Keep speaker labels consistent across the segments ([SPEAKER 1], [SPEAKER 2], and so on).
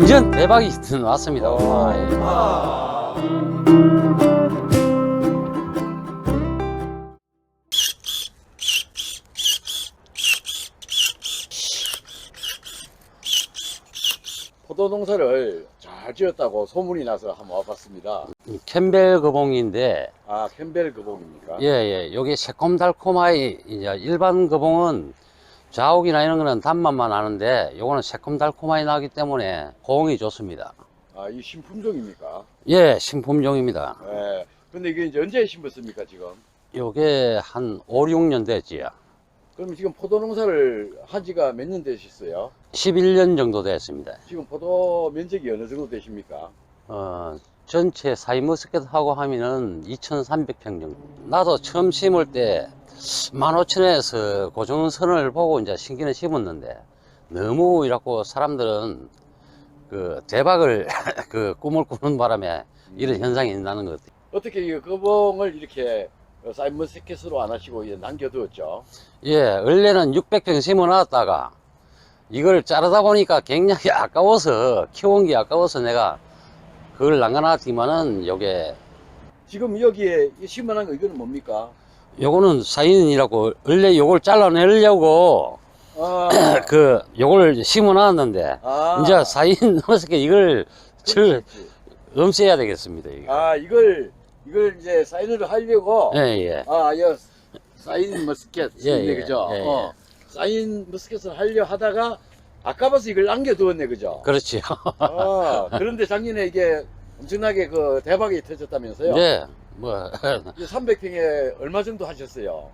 [SPEAKER 1] 완전 대박이 나왔습니다.
[SPEAKER 2] 어.
[SPEAKER 1] 아, 예.
[SPEAKER 2] 포도 농사를 잘 지었다고 소문이 나서 한번 와봤습니다.
[SPEAKER 1] 캠벨 거봉인데
[SPEAKER 2] 아 캠벨 거봉입니까?
[SPEAKER 1] 예, 예. 요게 새콤달콤하이, 이제 일반 거봉은 자욱이나 이런 거는 단맛만 나는데 요거는 새콤달콤하이 나기 때문에 호응이 좋습니다.
[SPEAKER 2] 아 이 신품종입니까?
[SPEAKER 1] 예, 신품종입니다.
[SPEAKER 2] 예. 근데 이게 이제 언제 심었습니까 지금?
[SPEAKER 1] 요게 한 5, 6년 됐지요.
[SPEAKER 2] 그럼 지금 포도 농사를 한 지가 몇 년 되셨어요?
[SPEAKER 1] 11년 정도 됐습니다.
[SPEAKER 2] 지금 포도 면적이 어느 정도 되십니까?
[SPEAKER 1] 어, 전체 사이머스켓 하고 하면은 2,300평 정도. 나도 처음 심을 때 15,000원에서 고정 선을 보고 이제 신기는 심었는데 너무 이렇고 사람들은 그 대박을 그 꿈을 꾸는 바람에 이런 현상이 나는 것 같아요.
[SPEAKER 2] 어떻게 이 거봉을 이렇게 사이먼 세켓으로 안 하시고 이제 남겨두었죠?
[SPEAKER 1] 예, 원래는 600평 심어 놨다가 이걸 자르다 보니까 굉장히 아까워서 키운 게 아까워서 내가 그걸 남겨놨지만은 요게
[SPEAKER 2] 지금 여기에 이 심어놓은 거 이거는 뭡니까?
[SPEAKER 1] 요거는 사인이라고 원래 요걸 잘라내려고
[SPEAKER 2] 아,
[SPEAKER 1] 그 요걸 심어 놨는데
[SPEAKER 2] 아,
[SPEAKER 1] 이제 사인 넣어서 이걸 저
[SPEAKER 2] 그렇지.
[SPEAKER 1] 엄세해야 되겠습니다 이거.
[SPEAKER 2] 아 이걸 이걸 이제 사인을 하려고
[SPEAKER 1] 예, 예.
[SPEAKER 2] 아, 이 사인 머스켓
[SPEAKER 1] 예,
[SPEAKER 2] 네
[SPEAKER 1] 예,
[SPEAKER 2] 그죠?
[SPEAKER 1] 예, 예.
[SPEAKER 2] 어, 사인 머스켓을 하려 하다가 아까봐서 이걸 남겨두었네 그죠?
[SPEAKER 1] 그렇지요.
[SPEAKER 2] 아, 그런데 작년에 이게 엄청나게 그 대박이 터졌다면서요?
[SPEAKER 1] 네. 뭐,
[SPEAKER 2] 300평에 얼마 정도 하셨어요?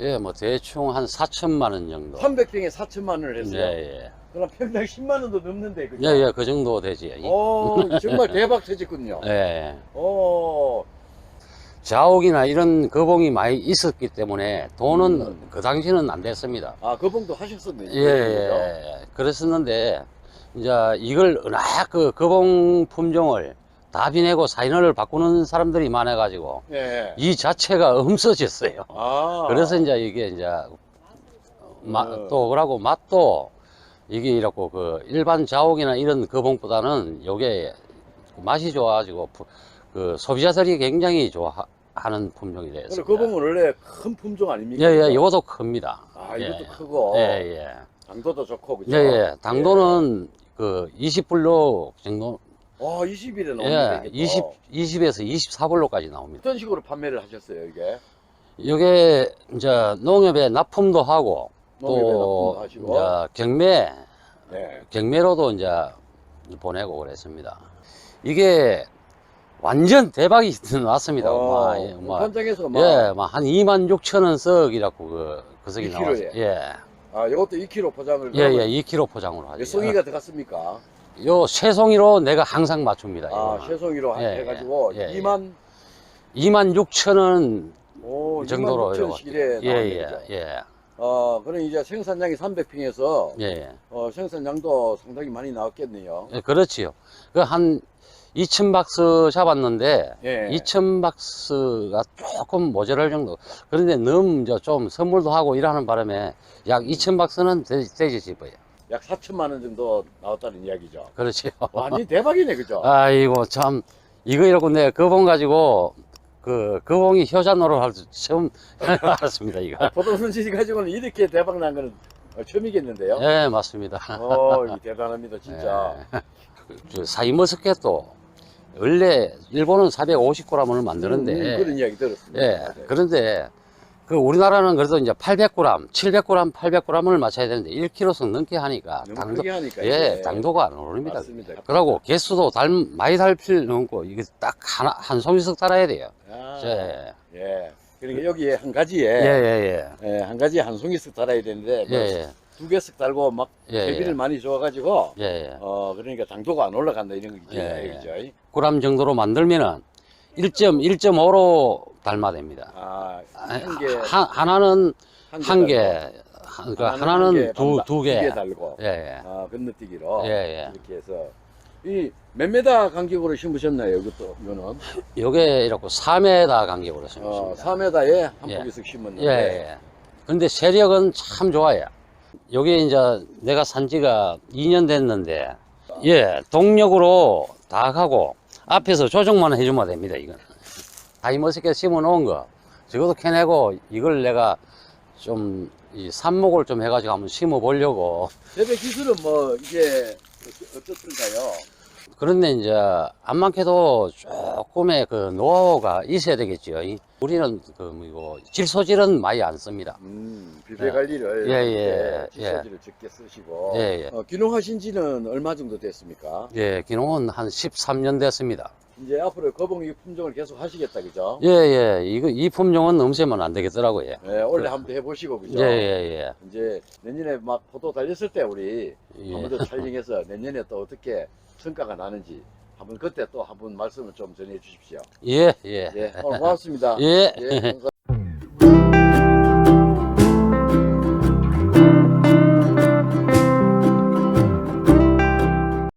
[SPEAKER 1] 예, 뭐 대충 한 4천만 원 정도.
[SPEAKER 2] 300평에 4천만 원을 했어요.
[SPEAKER 1] 예, 예.
[SPEAKER 2] 그럼 평당 10만 원도 넘는데 그죠?
[SPEAKER 1] 예, 예, 그 정도 되지.
[SPEAKER 2] 오, 정말 대박 터졌군요.
[SPEAKER 1] 예.
[SPEAKER 2] 오,
[SPEAKER 1] 자옥이나 이런 거봉이 많이 있었기 때문에 돈은
[SPEAKER 2] 음.
[SPEAKER 1] 그 당시는 안 됐습니다.
[SPEAKER 2] 아, 거봉도 하셨었네요.
[SPEAKER 1] 예, 예. 그랬었는데, 이제 이걸 은하 그 거봉 품종을 다 비내고 사인을 바꾸는 사람들이 많아가지고,
[SPEAKER 2] 예.
[SPEAKER 1] 이 자체가 없어졌어요.
[SPEAKER 2] 아,
[SPEAKER 1] 그래서 이제 이게 이제, 마,
[SPEAKER 2] 어.
[SPEAKER 1] 또, 그러고 맛도 이게 이렇고 그 일반 자옥이나 이런 거봉보다는 요게 맛이 좋아가지고, 부- 그 소비자들이 굉장히 좋아 하는 품종이 되었습니다.
[SPEAKER 2] 거봉은 원래 큰 품종 아닙니까?
[SPEAKER 1] 예, 예? 요것도 큽니다.
[SPEAKER 2] 아,
[SPEAKER 1] 예.
[SPEAKER 2] 이것도 크고.
[SPEAKER 1] 예, 예.
[SPEAKER 2] 당도도 좋고, 그죠?
[SPEAKER 1] 예, 예. 당도는 그 20불로 정도,
[SPEAKER 2] 와, 20일에
[SPEAKER 1] 예,
[SPEAKER 2] 나오는데.
[SPEAKER 1] 20, 20에서 24불로까지 나옵니다.
[SPEAKER 2] 어떤 식으로 판매를 하셨어요, 이게?
[SPEAKER 1] 이게 이제 농협에 납품도 하고,
[SPEAKER 2] 농협에
[SPEAKER 1] 또
[SPEAKER 2] 납품도 하시고.
[SPEAKER 1] 이제 경매,
[SPEAKER 2] 네.
[SPEAKER 1] 경매로도 이제 보내고 그랬습니다. 이게 완전 대박이 나왔습니다.
[SPEAKER 2] 어,
[SPEAKER 1] 막, 예, 막,
[SPEAKER 2] 판장에서 막,
[SPEAKER 1] 예, 막한 2만 6천 원 썩이라고 그, 그 석이
[SPEAKER 2] 2kg
[SPEAKER 1] 나왔어요.
[SPEAKER 2] 에?
[SPEAKER 1] 예.
[SPEAKER 2] 아, 이것도 2kg 포장을.
[SPEAKER 1] 예, 예, 2kg 포장으로 하죠.
[SPEAKER 2] 몇 송이가 들어갔습니까?
[SPEAKER 1] 요 새송이로 내가 항상 맞춥니다.
[SPEAKER 2] 아,
[SPEAKER 1] 이거는.
[SPEAKER 2] 쇠송이로
[SPEAKER 1] 예,
[SPEAKER 2] 해가지고
[SPEAKER 1] 예, 예.
[SPEAKER 2] 2만,
[SPEAKER 1] 2만 6천 원
[SPEAKER 2] 오,
[SPEAKER 1] 정도로
[SPEAKER 2] 2만 6천 실에
[SPEAKER 1] 예, 예? 예,
[SPEAKER 2] 어, 그럼 이제 생산량이 300평에서,
[SPEAKER 1] 예, 예.
[SPEAKER 2] 어, 생산량도 상당히 많이 나왔겠네요.
[SPEAKER 1] 예, 그렇지요. 그 한 2천 박스 잡았는데
[SPEAKER 2] 예.
[SPEAKER 1] 2천 박스가 조금 모자랄 정도. 그런데 너무 이제 좀 선물도 하고 이러는 바람에 약 2천 박스는 되, 되지 싶어요.
[SPEAKER 2] 약 4천만 원 정도 나왔다는 이야기죠.
[SPEAKER 1] 그렇지요.
[SPEAKER 2] 완전 대박이네, 그죠?
[SPEAKER 1] 아이고 참 이거 이러고 내가 거봉 가지고 그 거봉이 효자 노릇 할 줄 처음 알았습니다 이거.
[SPEAKER 2] 포도선 지 가지고는 이렇게 대박 난 거는 어, 처음이겠는데요?
[SPEAKER 1] 예 맞습니다.
[SPEAKER 2] 어, 대단합니다, 진짜.
[SPEAKER 1] 예. 저 사이머스켓도 원래 일본은 450g을 만드는데
[SPEAKER 2] 음, 그런 이야기 들었습니다.
[SPEAKER 1] 예
[SPEAKER 2] 네.
[SPEAKER 1] 그런데 그 우리나라는 그래도 이제 800g, 700g, 800g을 맞춰야 되는데 1kg씩 넘게 하니까 당도
[SPEAKER 2] 하니까.
[SPEAKER 1] 예
[SPEAKER 2] 이게.
[SPEAKER 1] 당도가 안 오릅니다.
[SPEAKER 2] 맞습니다.
[SPEAKER 1] 그러고 개수도 달 많이 달 필요 없고 이게 딱 하나 한 송이씩 달아야 돼요.
[SPEAKER 2] 아,
[SPEAKER 1] 예.
[SPEAKER 2] 예. 그러니까 여기에 한 가지에
[SPEAKER 1] 예 예 예
[SPEAKER 2] 예, 한 가지에 한 송이씩 달아야 되는데 뭐
[SPEAKER 1] 예 예
[SPEAKER 2] 두 개씩 달고 막
[SPEAKER 1] 예,
[SPEAKER 2] 대비를
[SPEAKER 1] 예.
[SPEAKER 2] 많이 줘가지고
[SPEAKER 1] 예.
[SPEAKER 2] 어 그러니까 당도가 안 올라간다 이런 거 있잖아요,
[SPEAKER 1] 예, 예.
[SPEAKER 2] 그죠?
[SPEAKER 1] 정도로 만들면은 1.1.5로 닮아됩니다.
[SPEAKER 2] 아,
[SPEAKER 1] 한,
[SPEAKER 2] 한 개,
[SPEAKER 1] 하- 하나는
[SPEAKER 2] 한 개,
[SPEAKER 1] 한 개,
[SPEAKER 2] 달고,
[SPEAKER 1] 한- 그
[SPEAKER 2] 하나는
[SPEAKER 1] 하나는
[SPEAKER 2] 한 개,
[SPEAKER 1] 두, 개.
[SPEAKER 2] 달고,
[SPEAKER 1] 예, 예.
[SPEAKER 2] 아, 건너뛰기로
[SPEAKER 1] 예, 예.
[SPEAKER 2] 이렇게 해서 이몇 메다 간격으로 심으셨나요, 이것도 이거는?
[SPEAKER 1] 요게 이렇게 3m 간격으로
[SPEAKER 2] 어,
[SPEAKER 1] 심었습니다.
[SPEAKER 2] 4m에 한
[SPEAKER 1] 예.
[SPEAKER 2] 포기씩
[SPEAKER 1] 예,
[SPEAKER 2] 심었는데,
[SPEAKER 1] 예. 근데 세력은 참 좋아요. 요게 이제 내가 산 지가 2년 됐는데? 예, 동력으로 다 가고 앞에서 조정만 해주면 됩니다. 이거는 다이머스켓 심어 놓은 거 적어도 캐내고 이걸 내가 좀 이 삽목을 좀 해가지고 한번 심어 보려고
[SPEAKER 2] 재배 기술은 뭐 이게 어떻든가요?
[SPEAKER 1] 그런데 이제 안만해도 조금의 그 노하우가 있어야 되겠죠. 이- 우리는 그 뭐고 질소질은 많이 안 씁니다.
[SPEAKER 2] 음, 비배 관리를
[SPEAKER 1] 예, 예, 예.
[SPEAKER 2] 기소지를 적게 쓰시고
[SPEAKER 1] 예, 예.
[SPEAKER 2] 어, 귀농하신 지는 얼마 정도 됐습니까?
[SPEAKER 1] 예, 기농은 한 13년 됐습니다.
[SPEAKER 2] 이제 앞으로 거봉 이 품종을 계속 하시겠다 그죠?
[SPEAKER 1] 예, 예, 이거 이 품종은 넘으면 안 되겠더라고요. 예,
[SPEAKER 2] 네, 원래 한번 해보시고 그죠?
[SPEAKER 1] 예, 예,
[SPEAKER 2] 이제 내년에 막 포도 달렸을 때 우리
[SPEAKER 1] 예.
[SPEAKER 2] 한번 더 촬영해서 내년에 또 어떻게 성과가 나는지 한번 그때 또 한번 말씀을 좀 전해 주십시오.
[SPEAKER 1] 예, 예.
[SPEAKER 2] 예, 오늘 고맙습니다.
[SPEAKER 1] 예.
[SPEAKER 2] 예, 감사합니다.